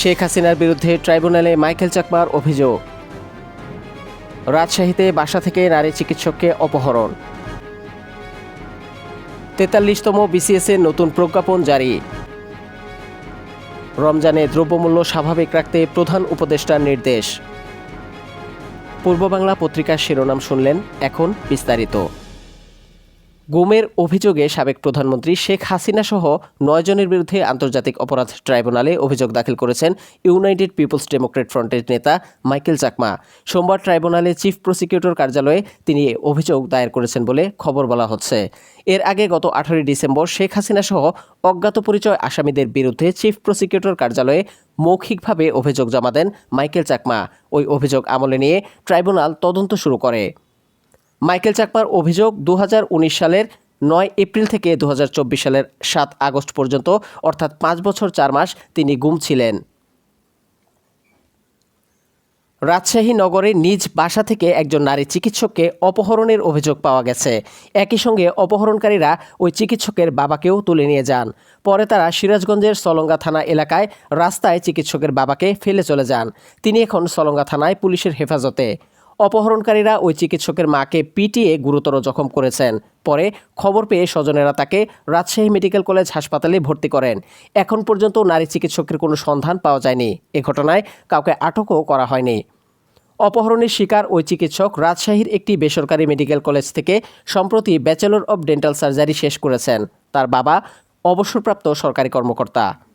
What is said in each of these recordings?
শেখ হাসিনার বিরুদ্ধে ট্রাইব্যুনালে মাইকেল চাকমার অভিযোগ। রাজশাহীতে বাসা থেকে নারী চিকিৎসককে অপহরণ। তেতাল্লিশতম বিসিএসের নতুন প্রজ্ঞাপন জারি। রমজানে দ্রব্যমূল্য স্বাভাবিক রাখতে প্রধান উপদেষ্টার নির্দেশ। পূর্ববাংলা পত্রিকার শিরোনাম শুনলেন এখন বিস্তারিত। গুমের অভিযোগে সাবেক প্রধানমন্ত্রী শেখ হাসিনা সহ নয় জনের বিরুদ্ধে আন্তর্জাতিক অপরাধ ট্রাইব্যুনালে অভিযোগ দাখিল করেছেন ইউনাইটেড পিপলস ডেমোক্রেট ফ্রন্টের নেতা মাইকেল চাকমা। সোমবার ট্রাইব্যুনালে চিফ প্রসিকিউটর কার্যালয়ে তিনি অভিযোগ দায়ের করেছেন বলে খবর বলা হচ্ছে। এর আগে গত আঠারোই ডিসেম্বর শেখ হাসিনা সহ অজ্ঞাত পরিচয় আসামিদের বিরুদ্ধে চিফ প্রসিকিউটর কার্যালয়ে মৌখিকভাবে অভিযোগ জমা দেন মাইকেল চাকমা। ওই অভিযোগ আমলে নিয়ে ট্রাইব্যুনাল তদন্ত শুরু করে। মাইকেল চাকমার অভিযোগ দু হাজার উনিশ সালের নয় এপ্রিল থেকে দু হাজার চব্বিশ সালের সাত আগস্ট পর্যন্ত, অর্থাৎ পাঁচ বছর চার মাস তিনি গুম ছিলেন। রাজশাহী নগরে নিজ বাসা থেকে একজন নারী চিকিৎসককে অপহরণের অভিযোগ পাওয়া গেছে। একই সঙ্গে অপহরণকারীরা ওই চিকিৎসকের বাবাকেও তুলে নিয়ে যান। পরে তারা সিরাজগঞ্জের সলঙ্গা থানা এলাকায় রাস্তায় চিকিৎসকের বাবাকে ফেলে চলে যান। তিনি এখন সলঙ্গা থানায় পুলিশের হেফাজতে। অপহরণকারীরা ওই চিকিৎসকের মাকে পিটিয়ে গুরুতর জখম করেছেন। পরে খবর পেয়ে স্বজনেরা তাকে রাজশাহী মেডিকেল কলেজ হাসপাতালে ভর্তি করেন। এখন পর্যন্ত নারী চিকিৎসকের কোনো সন্ধান পাওয়া যায়নি। এ ঘটনায় কাউকে আটকও করা হয়নি। অপহরণের শিকার ওই চিকিৎসক রাজশাহীর একটি বেসরকারি মেডিকেল কলেজ থেকে সম্প্রতি ব্যাচেলর অব ডেন্টাল সার্জারি শেষ করেছেন। তার বাবা অবসরপ্রাপ্ত সরকারি কর্মকর্তা।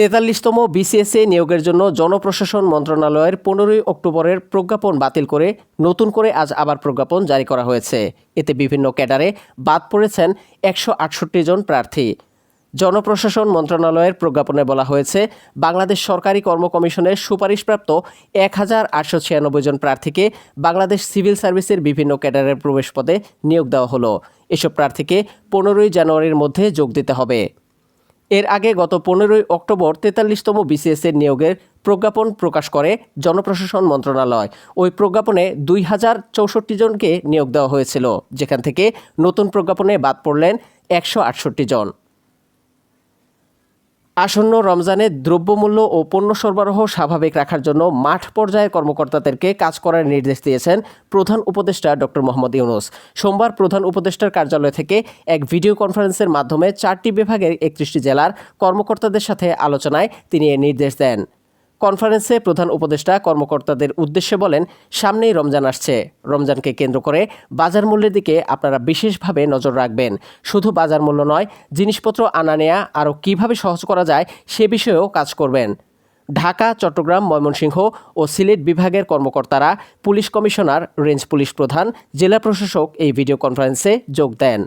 তেতাল্লিশতম বিসিএসএ নিয়োগের জন্য জনপ্রশাসন মন্ত্রণালয়ের পনেরোই অক্টোবরের প্রজ্ঞাপন বাতিল করে নতুন করে আজ আবার প্রজ্ঞাপন জারি করা হয়েছে। এতে বিভিন্ন ক্যাডারে বাদ পড়েছেন একশো আটষট্টি জন প্রার্থী। জনপ্রশাসন মন্ত্রণালয়ের প্রজ্ঞাপনে বলা হয়েছে, বাংলাদেশ সরকারি কর্ম কমিশনের সুপারিশপ্রাপ্ত এক হাজার আটশো ছিয়ানব্বই জন প্রার্থীকে বাংলাদেশ সিভিল সার্ভিসের বিভিন্ন ক্যাডারের প্রবেশ পদে নিয়োগ দেওয়া হলো। এসব প্রার্থীকে পনেরোই জানুয়ারির মধ্যে যোগ দিতে হবে। এর আগে গত পনেরোই অক্টোবর তেতাল্লিশতম বিসিএসের নিয়োগের প্রজ্ঞাপন প্রকাশ করে জনপ্রশাসন মন্ত্রণালয়। ওই প্রজ্ঞাপনে দুই হাজার চৌষট্টি জনকে নিয়োগ দেওয়া হয়েছিল। যেখান থেকে নতুন প্রজ্ঞাপনে বাদ পড়লেন একশো আটষট্টি জন। আসন্ন রমজানে দ্রব্যমূল্য ও পণ্য সরবরাহ স্বাভাবিক রাখার জন্য মাঠ পর্যায়ের কর্মকর্তাদেরকে কাজ করার নির্দেশ দিয়েছেন প্রধান উপদেষ্টা ডক্টর মোহাম্মদ ইউনুস। সোমবার প্রধান উপদেষ্টার কার্যালয় থেকে এক ভিডিও কনফারেন্সের মাধ্যমে চারটি বিভাগের একত্রিশটি জেলার কর্মকর্তাদের সাথে আলোচনায় তিনি এ নির্দেশ দেন। কনফারেন্সে প্রধান উপদেষ্টা কর্মকর্তাদের উদ্দেশ্যে বলেন, সামনেই রমজান আসছে। রমজানকে কেন্দ্র করে বাজার মূল্যের দিকে আপনারা বিশেষভাবে নজর রাখবেন। শুধু বাজার মূল্য নয়, জিনিসপত্র আনা নেয়া আরও কীভাবে সহজ করা যায় সে বিষয়েও কাজ করবেন। ঢাকা, চট্টগ্রাম, ময়মনসিংহ ও সিলেট বিভাগের কর্মকর্তারা, পুলিশ কমিশনার, রেঞ্জ পুলিশ প্রধান, জেলা প্রশাসক এই ভিডিও কনফারেন্সে যোগ দেন।